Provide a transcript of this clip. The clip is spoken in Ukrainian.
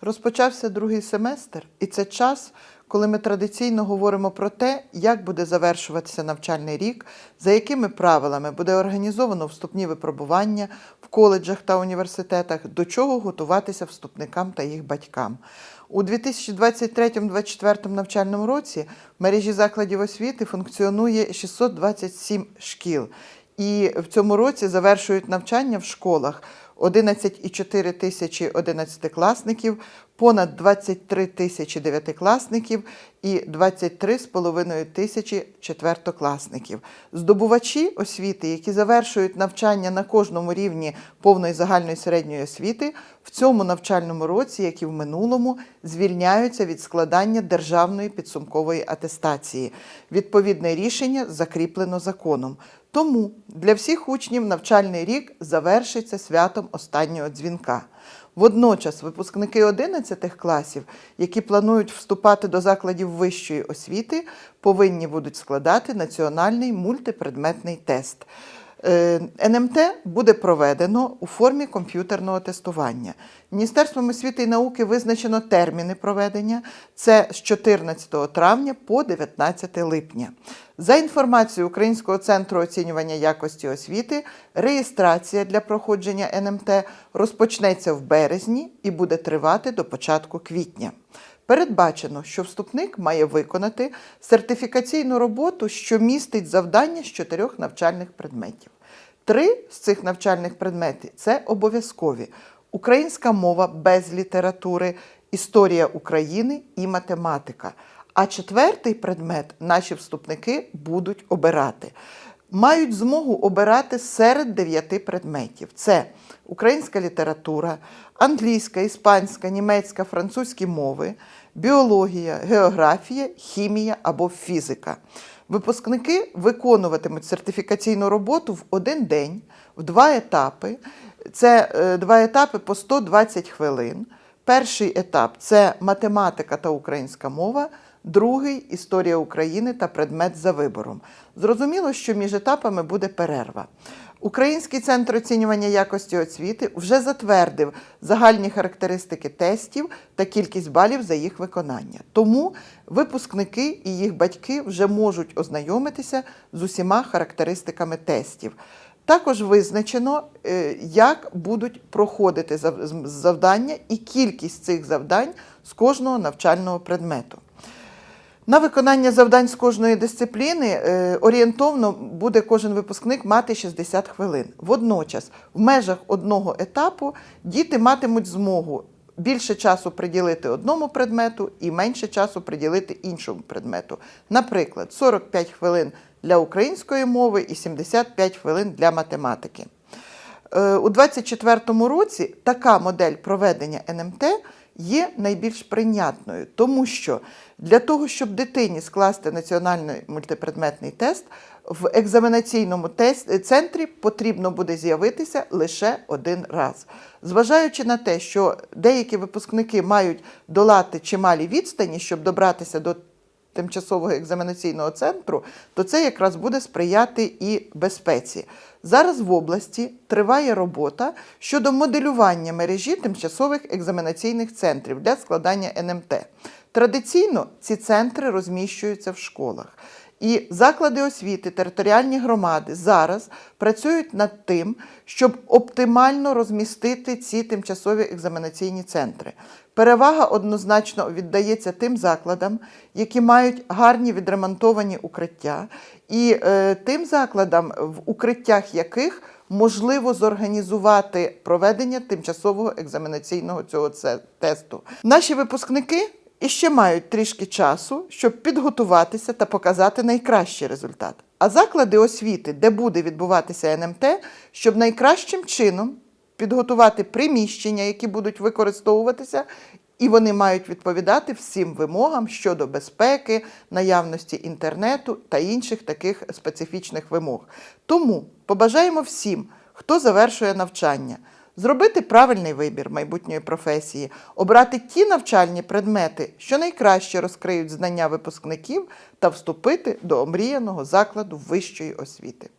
Розпочався другий семестр, і це час, коли ми традиційно говоримо про те, як буде завершуватися навчальний рік, за якими правилами буде організовано вступні випробування в коледжах та університетах, до чого готуватися вступникам та їх батькам. У 2023-2024 навчальному році в мережі закладів освіти функціонує 627 шкіл. І в цьому році завершують навчання в школах 11,4 тисячі одинадцятикласників, понад 23 тисячі дев'ятикласників і 23,5 тисячі четвертокласників. Здобувачі освіти, які завершують навчання на кожному рівні повної загальної середньої освіти, в цьому навчальному році, як і в минулому, звільняються від складання державної підсумкової атестації. Відповідне рішення закріплено законом. Тому для всіх учнів навчальний рік завершиться святом останнього дзвінка. Водночас випускники 11 класів, які планують вступати до закладів вищої освіти, повинні будуть складати національний мультипредметний тест. Е, НМТ буде проведено у формі комп'ютерного тестування. Міністерством освіти і науки визначено терміни проведення це з 14 травня по 19 липня. За інформацією Українського центру оцінювання якості освіти, реєстрація для проходження НМТ розпочнеться в березні і буде тривати до початку квітня. Передбачено, що вступник має виконати сертифікаційну роботу, що містить завдання з чотирьох навчальних предметів. Три з цих навчальних предметів це обов'язкові: українська мова без літератури, історія України і математика. А четвертий предмет наші вступники будуть обирати. Мають змогу обирати серед дев'яти предметів: це українська література, англійська, іспанська, німецька, французькі мови, біологія, географія, хімія або фізика. Випускники виконуватимуть сертифікаційну роботу в один день, в два етапи. Це е, два етапи по 120 хвилин. Перший етап це математика та українська мова, другий історія України та предмет за вибором. Зрозуміло, що між етапами буде перерва. Український центр оцінювання якості освіти вже затвердив загальні характеристики тестів та кількість балів за їх виконання. Тому випускники і їх батьки вже можуть ознайомитися з усіма характеристиками тестів. Також визначено, е, як будуть проходити завдання і кількість цих завдань з кожного навчального предмету. На виконання завдань з кожної дисципліни е, орієнтовно буде кожен випускник мати 60 хвилин. Водночас, в межах одного етапу діти матимуть змогу більше часу приділити одному предмету і менше часу приділити іншому предмету. Наприклад, 45 хвилин для української мови і 75 хвилин для математики. Е, У 2024 році така модель проведення НМТ є найбільш прийнятною, тому що для того, щоб дитині скласти національний мультипредметний тест, в екзаменаційному центрі потрібно буде з'явитися лише один раз. Зважаючи на те, що деякі випускники мають долати чималі відстані, щоб добратися до тимчасового екзаменаційного центру, то це якраз буде сприяти і безпеці. Зараз в області триває робота щодо моделювання мережі тимчасових екзаменаційних центрів для складання НМТ. Традиційно ці центри розміщуються в школах. І заклади освіти, територіальні громади зараз працюють над тим, щоб оптимально розмістити ці тимчасові екзаменаційні центри. Перевага однозначно віддається тим закладам, які мають гарні відремонтовані укриття, і е, тим закладам, в укриттях яких можливо зорганізувати проведення тимчасового екзаменаційного цього тесту. Наші випускники і ще мають трішки часу, щоб підготуватися та показати найкращий результат. А заклади освіти, де буде відбуватися НМТ, щоб найкращим чином підготувати приміщення, які будуть використовуватися, і вони мають відповідати всім вимогам щодо безпеки, наявності інтернету та інших таких специфічних вимог. Тому побажаємо всім, хто завершує навчання. Зробити правильний вибір майбутньої професії, обрати ті навчальні предмети, що найкраще розкриють знання випускників, та вступити до омріяного закладу вищої освіти.